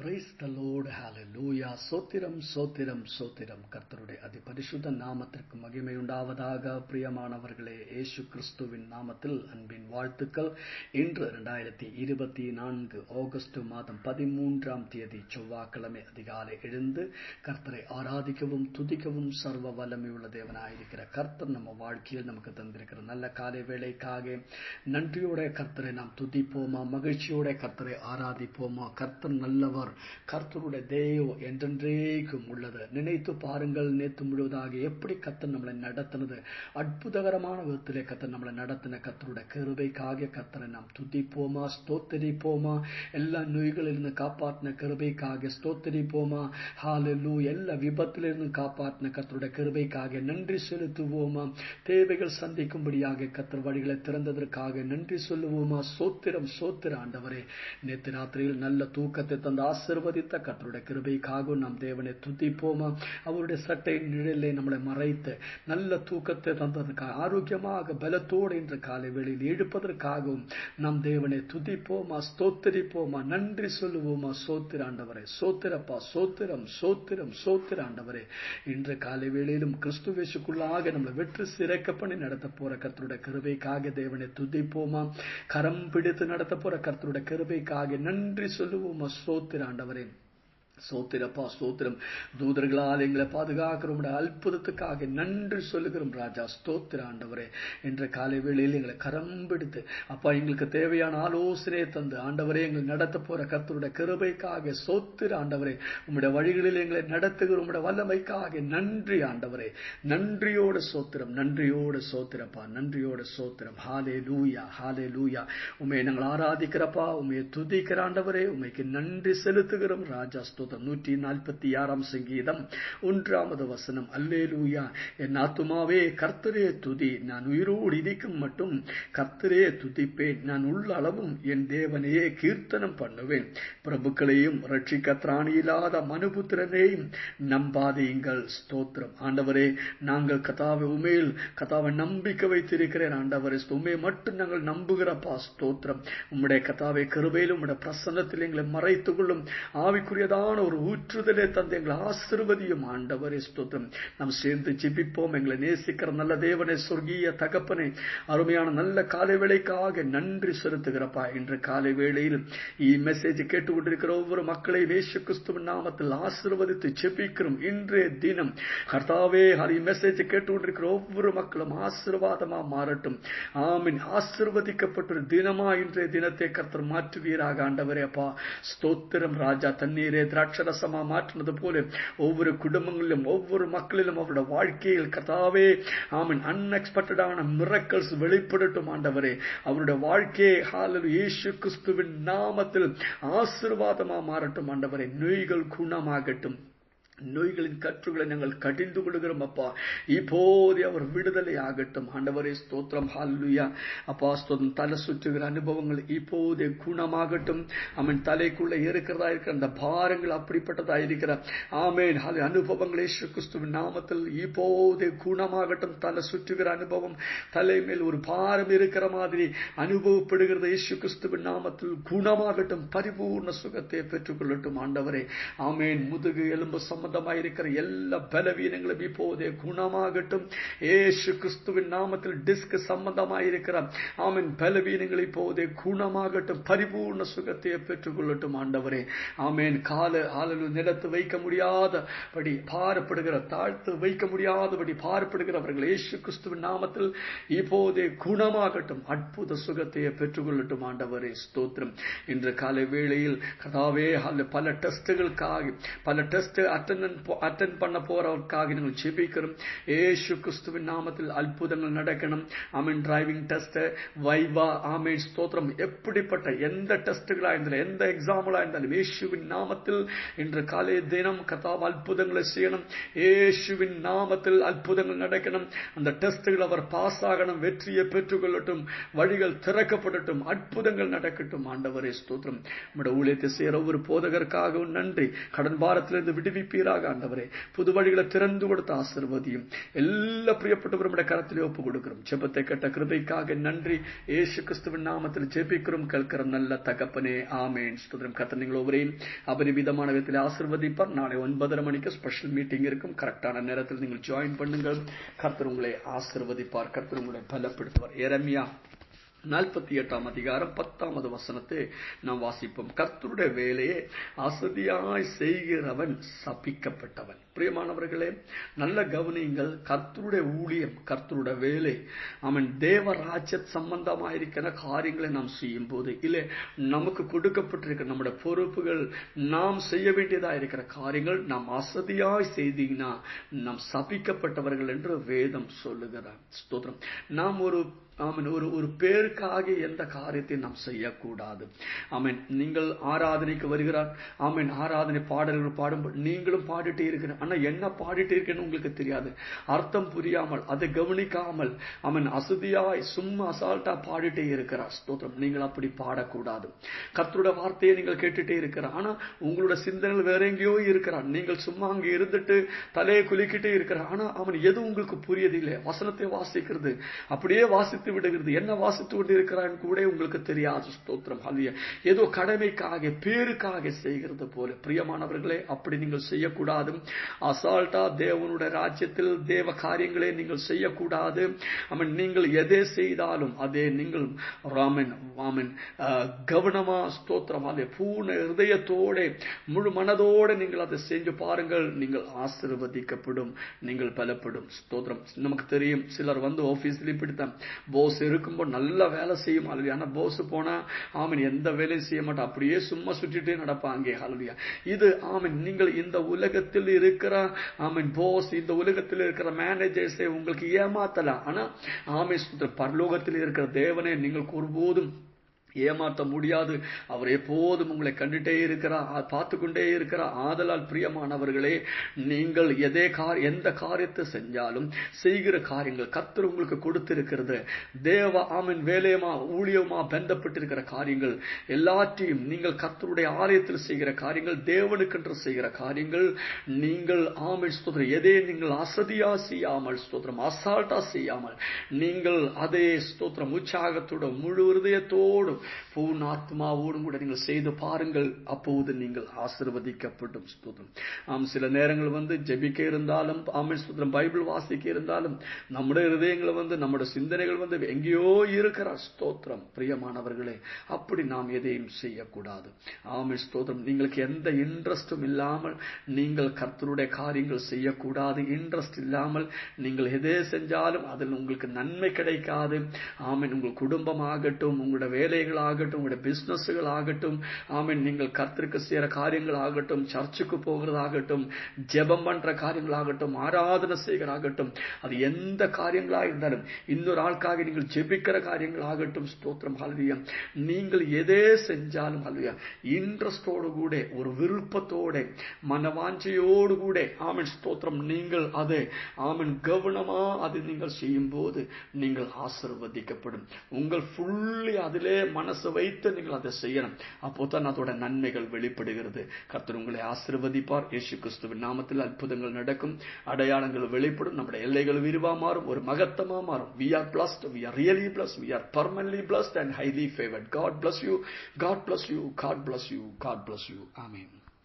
Praise the lord ஹாலலூயா சோத்திரம் சோத்திரம் சோத்திரம் கர்த்தருடைய அதி பரிசுத்த நாமத்திற்கு மகிமை உண்டாவதாக. பிரியமானவர்களே இயேசு கிறிஸ்துவின் நாமத்தில் அன்பின் வாழ்த்துக்கள். இன்று இரண்டாயிரத்தி இருபத்தி நான்கு ஆகஸ்ட் மாதம் பதிமூன்றாம் தேதி செவ்வாய்க்கிழமை அதிகாலை எழுந்து கர்த்தரை ஆராதிக்கவும் துதிக்கவும் சர்வ வல்லமையுள்ள தேவனாயிருக்கிற கர்த்தர் நம்ம வாழ்க்கையில் நமக்கு தந்திருக்கிற நல்ல காலை வேலைக்காக நன்றியோட கர்த்தரை நாம் துதிப்போமா? மகிழ்ச்சியோட கர்த்தரை ஆராதிப்போமா? கர்த்தர் நல்லவர் கர்த்தருடைய தேவம் என்றென்றேக்கும் உள்ளது. நினைத்து பாருங்கள் நேற்று முழுவதாக எப்படி கத்தன் நம்மளை நடத்தினது. அற்புதகரமான விதத்திலே கத்தன் நம்மளை நடத்தின கத்தருடைய கிருபைக்காக கர்த்தரை நாம் துதிப்போமா? ஸ்தோத்தரிப்போமா? எல்லா நோய்களிலிருந்து காப்பாற்றின கிருபைக்காக ஸ்தோத்தரிப்போமா? ஹாலலு எல்லா விபத்திலிருந்து காப்பாற்றின கத்தருடைய கிருபைக்காக நன்றி செலுத்துவோமா? தேவைகள் சந்திக்கும்படியாக கத்தர் வழிகளை திறந்ததற்காக நன்றி சொல்லுவோமா? சோத்திரம் சோத்திர ஆண்டவரே நேற்று ராத்திரியில் நல்ல தூக்கத்தை தந்த ஆசிர்வதித்த கத்தருடைய கிருபைக்காகவும் நாம் தேவனை துதிப்போமா? அவருடைய சட்டை நிழலை நம்மளை மறைத்து நல்ல தூக்கத்தை தந்ததற்காக ஆரோக்கியமாக பலத்தோடு இன்று காலை வேளையில் எழுப்பதற்காகவும் நம் தேவனை துதிப்போமா? ஸ்தோத்திரிப்போமா? நன்றி சொல்லுவோமா? சோத்திர ஆண்டவரே சோத்திரப்பா சோத்திரம் சோத்திரம் சோத்திர ஆண்டவரே. இன்று காலை வேளையிலும் கிறிஸ்துவேசுக்குள்ளாக நம்மளை வெற்றி சிறக்க பண்ணி நடத்த போற கர்த்தருடைய கிருபைக்காக தேவனை துதிப்போமா? கரம் பிடித்து நடத்த போற கர்த்தருடைய கிருபைக்காக நன்றி சொல்லுவோமா? சோத்திர ஆண்டவரே. சோத்திரப்பா ஸ்தோத்திரம் தூதர்களால் எங்களை பாதுகாக்கிறோம். அற்புதத்துக்காக நன்றி சொல்லுகிறோம் ராஜா. ஸ்தோத்திர ஆண்டவரே. என்ற காலை வேளையில் எங்களை கரம்பிடுத்து அப்பா எங்களுக்கு தேவையான ஆலோசனை தந்து ஆண்டவரே எங்களை நடத்த போற கர்த்தருடைய கிருபைக்காக சோத்திர ஆண்டவரே. உங்களுடைய வழிகளில் எங்களை நடத்துகிற உங்களுடைய வல்லமைக்காக நன்றி ஆண்டவரே. நன்றியோட சோத்திரம் நன்றியோட சோத்திரப்பா நன்றியோட சோத்திரம். ஹாலே லூயா ஹாலே லூயா உண்மையை நாங்கள் ஆராதிக்கிறப்பா உண்மையை துதிக்கிற ஆண்டவரே. உண்மைக்கு நன்றி செலுத்துகிறோம் ராஜா. ஸ்தோத்திரம். நூற்றி நாற்பத்தி ஆறாம் சங்கீதம் ஒன்றாவது வசனம். அல்லேலூயா என் ஆத்துமாவே கர்த்தரே துதி. நான் உயிரோடு இடிக்கும் மட்டும் கர்த்தரே துதிப்பேன். நான் உள்ள அளவும் என் தேவனையே கீர்த்தனம் பண்ணுவேன். பிரபுக்களையும் ரட்சிக்க திராணியில்லாத மனுபுத்திரனையும் நம்பாதீங்கள். ஸ்தோத்திரம். ஆண்டவரே நாங்கள் கதாவை உமேல் கதாவை நம்பிக்கை வைத்திருக்கிறேன். ஆண்டவரே உமே மட்டும் நாங்கள் நம்புகிறப்பா. ஸ்தோத்திரம். உம்முடைய கதாவை கருவையில் உம்முடைய பிரசன்னத்தில் எங்களை மறைத்துக் கொள்ளும். ஆவிக்குரியதான ஒரு ஊற்றுதலே தந்து எங்களை ஆசிர்வதியும். ஆண்டவரே ஸ்தோத்திரம். நாம் சேர்ந்து ஜிபிப்போம். எங்களை நேசிக்கிற நல்ல தேவனை சொர்க்கிய தகப்பனை அருமையான நல்ல காலை வேளைக்காக நன்றி செலுத்துகிறப்பா. இன்று காலை வேளையில் இ மெசேஜ் கேட்டுக்கொண்டிருக்கிற ஒவ்வொரு மக்களை வேசு கிறிஸ்துவின் நாமத்தில் ஆசிர்வதித்து ஜெபிக்கிறோம். இன்றைய தினம் கர்த்தாவே அது மெசேஜ் கேட்டுக்கொண்டிருக்கிற ஒவ்வொரு மக்களும் ஆசிர்வாதமா மாறட்டும். ஆமின். ஆசிர்வதிக்கப்பட்ட தினமா இன்றைய தினத்தை கர்த்தர் மாற்றுவீராக. ஆண்டவரே அப்பா ஸ்தோத்திரம். ராஜா தண்ணீரே திராட்சை அக்ஷரசமா மாற்றினது போல ஒவ்வொரு குடும்பங்களிலும் ஒவ்வொரு மக்களிலும் அவருடைய வாழ்க்கையில் கதாவே ஆமீன். அன்எக்ஸ்பெக்டடான மிரக்கல்ஸ் வெளிப்படட்டும் ஆண்டவரே. அவருடைய வாழ்க்கையை ஹாலல் இயேசு கிறிஸ்துவின் நாமத்தில் ஆசிர்வாதமா மாறட்டும் ஆண்டவரே. நோய்கள் குணமாகட்டும். நோய்களின் கற்றுகளை நாங்கள் கடிந்து கொள்கிறோம் அப்பா. இப்போதே அவர் விடுதலை ஆகட்டும். ஆண்டவரே ஸ்தோத்திரம். ஹல்லுயா அப்பா ஸ்தோத்திரம். தலை சுற்றுகிற அனுபவங்கள் இப்போதே குணமாகட்டும். அவன் தலைக்குள்ள இருக்கிறதா இருக்கிற அந்த பாரங்கள் அப்படிப்பட்டதா இருக்கிற ஆமேன். அது அனுபவங்கள் கிறிஸ்துவின் நாமத்தில் இப்போதே குணமாகட்டும். தலை சுற்றுகிற அனுபவம் தலை மேல் ஒரு பாரம் இருக்கிற மாதிரி அனுபவப்படுகிறது இயேசு கிறிஸ்துவின் நாமத்தில் குணமாகட்டும். பரிபூர்ண சுகத்தை பெற்றுக்கொள்ளட்டும் ஆண்டவரே. ஆமேன். முதுகு எலும்பு சம்ம சம்பந்தமாக இருக்கிற எல்லா பலவீனங்களும் இப்போதே குணமாகட்டும். ஏசு கிறிஸ்துவின் நாமத்தில் டிஸ்க் சம்பந்தமாக இருக்கிற ஆமின் பலவீனங்கள் இப்போதே குணமாகட்டும். பரிபூர்ண சுகத்தை பெற்றுக்கொள்ளட்டும் ஆண்டவரே. ஆமேன். கால ஆளு நிலத்து வைக்க முடியாதபடி பாரப்படுகிற தாழ்த்து வைக்க முடியாதபடி பாரப்படுகிறவர்கள் ஏசு கிறிஸ்துவின் நாமத்தில் இப்போதே குணமாகட்டும். அற்புத சுகத்தை பெற்றுக்கொள்ளட்டும் ஆண்டவரே. ஸ்தோத்திரம். இன்று காலை வேளையில் கதாவே பல டெஸ்டுகளுக்காக பல டெஸ்ட் அட்டன் அட்டன் பண்ண போறவருக்காக நாங்கள் ஜெபிக்கிறோம். ஏசு கிறிஸ்துவின் நாமத்தில் அற்புதங்கள் நடக்கணும். ஆமீன் டிரைவிங் டெஸ்ட் வைவா ஆமீன் ஸ்தோத்திரம். எப்படிப்பட்ட எந்த டெஸ்ட்டுகளா இருந்தாலும் எந்த எக்ஸாம்பிளா இருந்தாலும் ஏசுவின் நாமத்தில் இன்று காலை தினம் கதாவ அற்புதங்களை செய்யணும். ஏசுவின் நாமத்தில் அற்புதங்கள் நடக்கணும். அந்த டெஸ்ட்டுகள் அவர் பாஸ் ஆகணும். வெற்றியை பெற்றுக்கொள்ளட்டும். வழிகள் திறக்கப்படட்டும். அற்புதங்கள் நடக்கட்டும். ஆண்டவரே ஸ்தோத்திரம். நம்முடைய ஊழியத்தை செய்கிற ஒவ்வொரு போதகருக்காகவும் நன்றி. கடன் பாரத்திலிருந்து விடுவிப்பீர்? செய்வீராக ஆண்டவரே. புது வழிகளை திறந்து கொடுத்த ஆசிர்வதியும். எல்லா பிரியப்பட்டவரும் கரத்திலே ஒப்பு கொடுக்கிறோம். ஜெபத்தை கட்ட கிருபைக்காக நன்றி. ஏசு கிறிஸ்துவின் நாமத்தில் ஜெபிக்கிறோம். கேட்கிறோம் நல்ல தகப்பனே ஆமேன். சுதந்திரம் கத்த நீங்கள் ஒவ்வொரையும் அபரிமிதமான விதத்தில் ஆசிர்வதிப்பார். நாளை ஒன்பதரை மணிக்கு ஸ்பெஷல் மீட்டிங் இருக்கும். கரெக்டான நேரத்தில் நீங்கள் ஜாயின் பண்ணுங்கள். கர்த்தர் உங்களை ஆசிர்வதிப்பார். கர்த்தர் உங்களை பலப்படுத்துவார். எரமியா. நாற்பத்தி எட்டாம் அதிகாரம் பத்தாவது வசனத்தை நாம் வாசிப்போம். கர்த்தருடைய வேலையை அசதியாய் செய்கிறவன் சபிக்கப்பட்டவன். பிரியமானவர்களே நல்ல கவனியுங்கள். கர்த்தருடைய ஊழியம் கர்த்தருடைய வேலை. அவன் தேவ ராஜ்ய சம்பந்தமாயிருக்கிற காரியங்களை நாம் செய்யும் போது இல்லை நமக்கு கொடுக்கப்பட்டிருக்கிற நம்முடைய பொறுப்புகள் நாம் செய்ய வேண்டியதா இருக்கிற காரியங்கள் நாம் அசதியாய் செய்தீங்கன்னா நாம் சபிக்கப்பட்டவர்கள் என்று வேதம் சொல்லுகிறார். ஸ்தோத்திரம். நாம் ஒரு ஆமீன் ஒரு ஒரு பேருக்காக எந்த காரியத்தை நாம் செய்யக்கூடாது. ஆமீன் நீங்கள் ஆராதனைக்கு வருகிறார். ஆமீன் ஆராதனை பாடல்கள் பாடும் நீங்களும் பாடிட்டே இருக்கிற ஆனா என்ன பாடிட்டு இருக்கேன்னு உங்களுக்கு தெரியாது. அர்த்தம் புரியாமல் அதை கவனிக்காமல் அவன் அசுதியாய் சும்மா அசால்ட்டா பாடிட்டே இருக்கிறார். ஸ்தோத்திரம். நீங்கள் அப்படி பாடக்கூடாது. கர்த்தருடைய வார்த்தையை நீங்கள் கேட்டுட்டே இருக்கிறார். ஆனா உங்களோட சிந்தனைகள் வேற எங்கேயோ இருக்கிறான் நீங்கள் சும்மா அங்க இருந்துட்டு தலையை குலுக்கிட்டே இருக்கிறார். ஆனா அவன் எது உங்களுக்கு புரியதில்லை. வசனத்தை வாசிக்கிறது. அப்படியே வாசித்து வாசித்து விடுகிறது. என்ன வாசித்து கொண்டு இருக்கிறான் கூட உங்களுக்கு தெரியாது. ஸ்தோத்திரம். அல்லையா ஏதோ கடமைக்காக பேருக்காக செய்கிறது போல. பிரியமானவர்களே அப்படி நீங்கள் செய்யக்கூடாது. அசால்ட்டா தேவனுடைய ராஜ்யத்தில் தேவ காரியங்களை நீங்கள் செய்யக்கூடாது. அவன் நீங்கள் எதை செய்தாலும் அதே நீங்கள் ராமன் ராமன் கவனமா ஸ்தோத்திரம் அதே பூர்ண இருதயத்தோட முழு மனதோட நீங்கள் அதை செஞ்சு பாருங்கள். நீங்கள் ஆசிர்வதிக்கப்படும் நீங்கள் பலப்படும். ஸ்தோத்திரம். நமக்கு தெரியும் சிலர் வந்து ஆபீஸ்ல இப்படித்தான். போஸ் இருக்கும்போது நல்ல வேலை செய்யும் அல்வியா ஆனா போஸ் போனா ஆமீன் எந்த வேலையும் செய்ய மாட்டான் அப்படியே சும்மா சுற்றிட்டே நடப்பாங்க அல்வியா இது ஆமீன் நீங்கள் இந்த உலகத்தில் இருக்கிற ஆமீன் போஸ் இந்த உலகத்தில் இருக்கிற மேனேஜர்ஸை உங்களுக்கு ஏமாத்தலாம். ஆனா ஆமை பரலோகத்தில் இருக்கிற தேவனை நீங்கள் ஒருபோதும் ஏமாற்ற முடியாது. அவர் எப்போதும் உங்களை கண்டுட்டே இருக்கிறார் பார்த்து கொண்டே இருக்கிறார். ஆதலால் பிரியமானவர்களே நீங்கள் எதே கார் எந்த காரியத்தை செஞ்சாலும் செய்கிற காரியங்கள் கத்தர் உங்களுக்கு கொடுத்திருக்கிறது. தேவ ஆமின் வேலையமா ஊழியமா பந்தப்பட்டிருக்கிற காரியங்கள் எல்லாற்றையும் நீங்கள் கத்தருடைய ஆலயத்தில் செய்கிற காரியங்கள் தேவனுக்கென்று செய்கிற காரியங்கள் நீங்கள் ஆமின் ஸ்தோத்திரம். எதே நீங்கள் அசதியா செய்யாமல் ஸ்தோத்திரம் அசால்ட்டா செய்யாமல் நீங்கள் அதே ஸ்தோத்திரம் உற்சாகத்துடன் முழு இருதயத்தோடும் பூர்ணாத்மாவோடும் கூட நீங்கள் செய்து பாருங்கள். அப்போது நீங்கள் ஆசிர்வதிக்கப்படும் ஸ்தோதம் ஆம் சில நேரங்கள் வந்து ஜெபிக்க இருந்தாலும் ஆமே ஸ்தோதம் பைபிள் வாசிக்க இருந்தாலும் நம்முடைய ஹிருதயங்களை வந்து நம்முடைய சிந்தனைகள் வந்து எங்கேயோ இருக்கிற ஸ்தோத்திரம் பிரியமானவர்களே அப்படி நாம் எதையும் செய்யக்கூடாது. ஆமே ஸ்தோத்திரம் நீங்களுக்கு எந்த இன்ட்ரெஸ்டும் இல்லாமல் நீங்கள் கர்த்தருடைய காரியங்கள் செய்யக்கூடாது. இன்ட்ரெஸ்ட் இல்லாமல் நீங்கள் எதே செஞ்சாலும் அதில் உங்களுக்கு நன்மை கிடைக்காது. ஆமீன் உங்கள் குடும்பமாகட்டும் உங்களோட வேலை வேலைகள் ஆகட்டும் உங்களுடைய பிசினஸ்கள் ஆகட்டும் ஆமீன் நீங்கள் கர்த்தருக்கு செய்யற காரியங்கள் ஆகட்டும் சர்ச்சுக்கு போகிறதாகட்டும் ஜெபம் பண்ற காரியங்கள் ஆகட்டும் ஆராதனை செய்கிற ஆகட்டும் அது எந்த காரியங்களாக இருந்தாலும் இன்னொரு ஆளுக்காக நீங்கள் ஜெபிக்கிற காரியங்கள் ஆகட்டும் ஸ்தோத்திரம் ஹல்வியா நீங்கள் எதே செஞ்சாலும் ஹல்வியா இன்ட்ரெஸ்டோடு கூட ஒரு விருப்பத்தோட மனவாஞ்சையோடு கூட ஆமீன் ஸ்தோத்திரம் நீங்கள் அதை ஆமீன் கவனமா அது நீங்கள் செய்யும் போது நீங்கள் ஆசிர்வதிக்கப்படும். உங்கள் ஃபுல்லி அதிலே மனசு வைத்து நீங்கள் அதை செய்யணும். அப்போதான் அதோட நன்மைகள் வெளிப்படுகிறது. கர்த்தர் உங்களை ஆசிர்வதிப்பார். இயேசு கிறிஸ்துவின் நாமத்தில் அற்புதங்கள் நடக்கும். அடையாளங்கள் வெளிப்படும். நம்முடைய எல்லைகள் விரிவா மாறும். ஒரு மகத்தமா மாறும். We are blessed we are really bless we are permanently blessed and highly favoured God bless you God bless you God bless you God bless you ஆமீன்